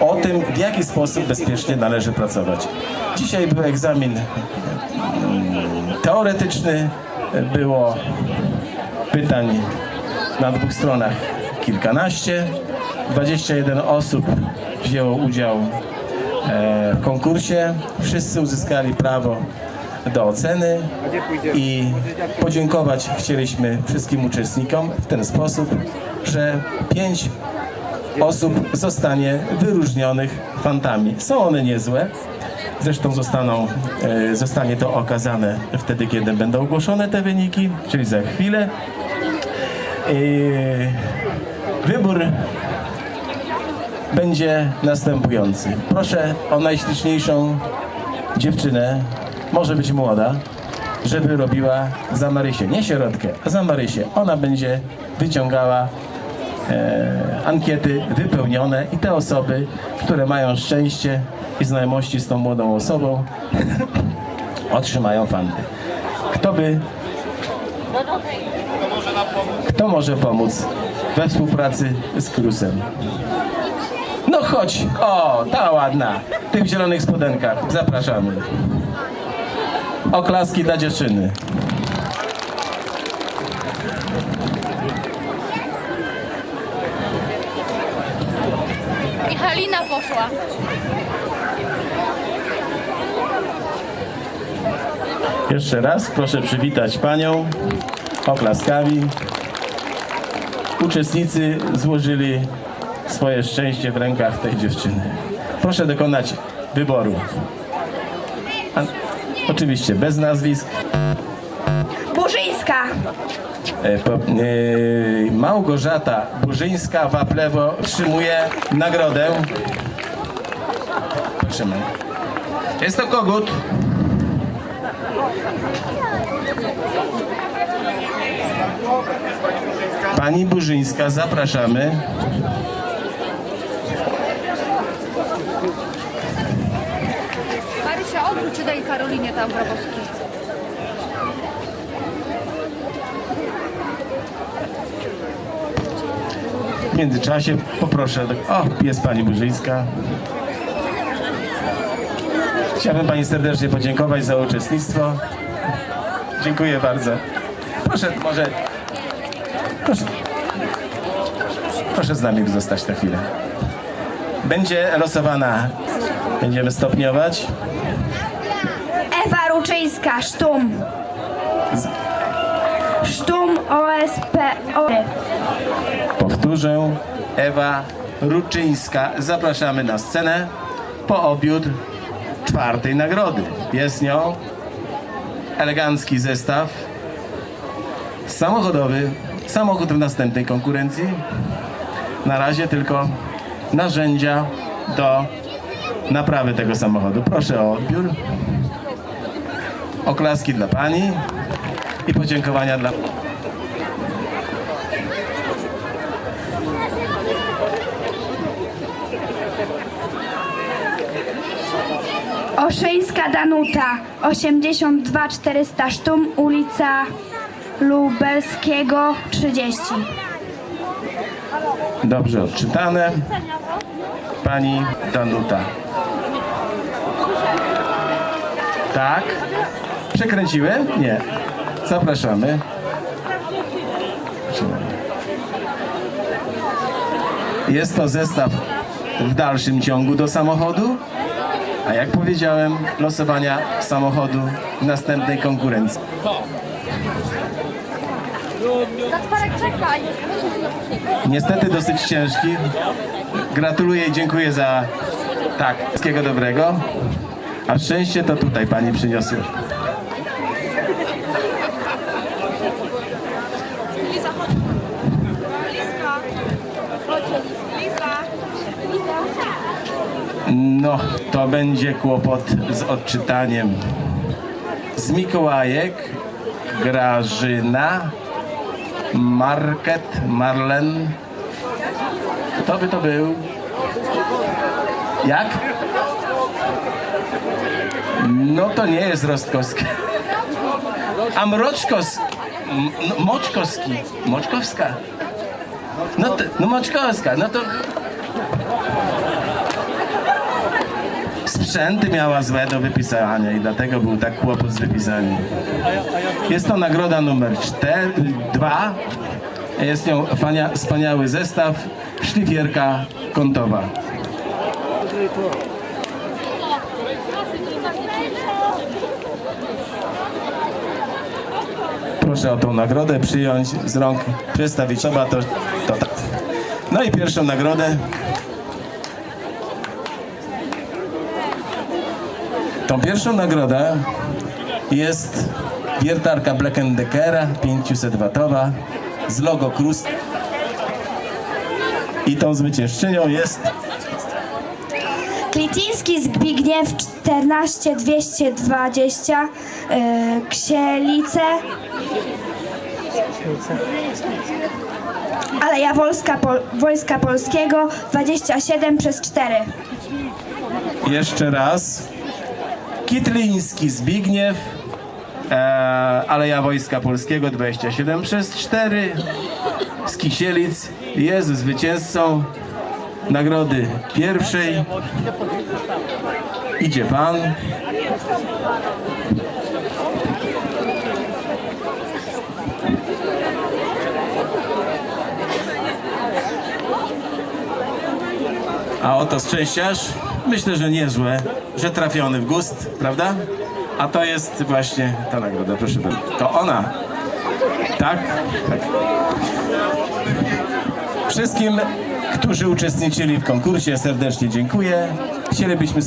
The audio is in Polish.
o tym, w jaki sposób bezpiecznie należy pracować. Dzisiaj był egzamin mm, teoretyczny, było pytań na dwóch stronach kilkanaście. 21 osób wzięło udział e, w konkursie. Wszyscy uzyskali prawo do oceny i podziękować chcieliśmy wszystkim uczestnikom w ten sposób, że pięć osób zostanie wyróżnionych fantami. Są one niezłe. Zresztą zostaną, e, zostanie to okazane wtedy, kiedy będą ogłoszone te wyniki, czyli za chwilę. Yy, Wybór będzie następujący. Proszę o najśliczniejszą dziewczynę, może być młoda, żeby robiła za Marysię, nie środkę, a za Marysię. Ona będzie wyciągała e, ankiety wypełnione i te osoby, które mają szczęście i znajomości z tą młodą osobą, otrzymają fanty. Kto by kto może pomóc we współpracy z Krusem? No chodź, o, ta ładna, w tych zielonych spodenkach, zapraszamy. Oklaski dla dziewczyny. I Halina poszła. Jeszcze raz proszę przywitać panią oklaskami. Uczestnicy złożyli swoje szczęście w rękach tej dziewczyny. Proszę dokonać wyboru. A, oczywiście bez nazwisk. Burzyńska. E, po, e, Małgorzata Burzyńska-Waplewo otrzymuje nagrodę. Trzymaj. Jest to kogut. Pani Burzyńska, zapraszamy. Marysia, odwróć daj Karolinie tam Grabowski. W międzyczasie poproszę. O, jest pani Burzyńska. Chciałbym pani serdecznie podziękować za uczestnictwo. Dziękuję bardzo. Proszę, może. Proszę. Proszę z nami zostać na chwilę. Będzie losowana. Będziemy stopniować. Ewa Ruczyńska, Sztum. Sztum OSP. Ory. Powtórzę. Ewa Ruczyńska. Zapraszamy na scenę po obrót czwartej nagrody. Jest nią elegancki zestaw samochodowy. Samochód w następnej konkurencji. Na razie tylko narzędzia do naprawy tego samochodu. Proszę o odbiór. Oklaski dla pani i podziękowania dla Oszyńska Danuta. 82 400 Sztum, ulica Lubelskiego 30. Dobrze odczytane. Pani Danuta. Tak? Przekręciłem? Nie. Zapraszamy. Jest to zestaw w dalszym ciągu do samochodu, a jak powiedziałem, losowania samochodu w następnej konkurencji. Kacparek, czekaj. Niestety dosyć ciężki. Gratuluję i dziękuję za tak, wszystkiego dobrego. A szczęście to tutaj pani przyniosła. Liza, chodź. Liska. Chodź, Liza. No, to będzie kłopot z odczytaniem. Z Mikołajek, Grażyna, Market, Marlen. Kto by to był? Jak? No to nie jest Rostkowski. A Mroczkos... No, Moczkowski. Moczkowska. No, to, no Moczkowska, no to... sprzęty miała złe do wypisania i dlatego był tak kłopot z wypisaniem. Jest to nagroda numer 2. Jest nią fania, wspaniały zestaw szlifierka kątowa. Proszę o tą nagrodę przyjąć z rąk przedstawiciela. To, to tak. No i pierwszą nagrodę. Tą pierwszą nagrodę jest wiertarka Black Deckera 500-watowa z logo Cruz. I tą zwyciężczynią jest Kliciński Zbigniew 14220 y, Ksielice. Aleja Wolska, Pol, Wojska Polskiego 27 przez 4 jeszcze raz Kitliński Zbigniew e, Aleja Wojska Polskiego 27 przez 4 z Kisielic jest zwycięzcą nagrody pierwszej. Idzie pan. A oto szczęściarz, myślę, że niezłe, że trafiony w gust, prawda? A to jest właśnie ta nagroda, proszę bardzo. To ona. Tak? Tak. Wszystkim, którzy uczestniczyli w konkursie serdecznie dziękuję. Chcielibyśmy